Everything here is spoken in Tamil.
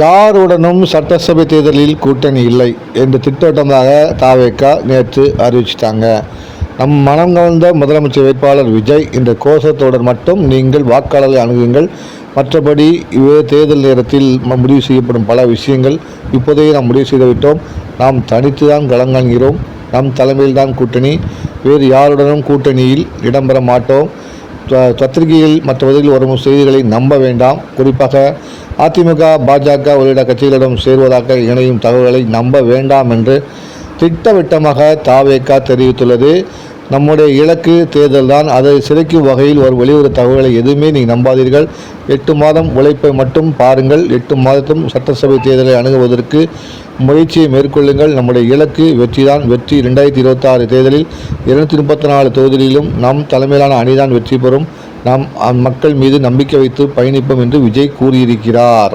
யாருடனும் சட்டசபை தேர்தலில் கூட்டணி இல்லை என்று திட்டவட்டமாக தாவேக்கா நேற்று அறிவிச்சிட்டாங்க. நம் மனம் கவர்ந்த முதலமைச்சர் வேட்பாளர் விஜய் என்ற கோஷத்துடன் மட்டும் நீங்கள் வாக்காளர்களை அணுகுங்கள். மற்றபடி இவ்வே தேர்தல் நேரத்தில் முடிவு செய்யப்படும் பல விஷயங்கள் இப்போதே நாம் முடிவு செய்துவிட்டோம். நாம் தனித்து தான் களங்காண்கிறோம். நம் தலைமையில் தான் கூட்டணி. வேறு யாருடனும் கூட்டணியில் இடம்பெற மாட்டோம். பத்திரிகைகள் மற்ற வகையில் வரும் செய்திகளை நம்ப வேண்டாம். குறிப்பாக அதிமுக பாஜக உள்ளிட்ட கட்சிகளிடம் சேர்வதாக இணையும் தகவல்களை நம்ப வேண்டாம் என்று திட்டவட்டமாக தாவேக்கா தெரிவித்துள்ளது. நம்முடைய இலக்கு தேர்தல் தான் அதை சிதைக்கும் வகையில் ஒரு வெளிவரும் தகவலை எதுவுமே நீங்கள் நம்பாதீர்கள். எட்டு மாதம் உழைப்பை மட்டும் பாருங்கள். எட்டு மாதத்தும் சட்டசபை தேர்தலை அணுகுவதற்கு முயற்சியை மேற்கொள்ளுங்கள். நம்முடைய இலக்கு வெற்றிதான். வெற்றி ரெண்டாயிரத்தி இருபத்தாறு தேர்தலில் இருநூத்தி முப்பத்தி நாலு தொகுதிகளிலும் நம் தலைமையிலான அணிதான் வெற்றி பெறும். நாம் மக்கள் மீது நம்பிக்கை வைத்து பயணிப்போம் என்று விஜய் கூறியிருக்கிறார்.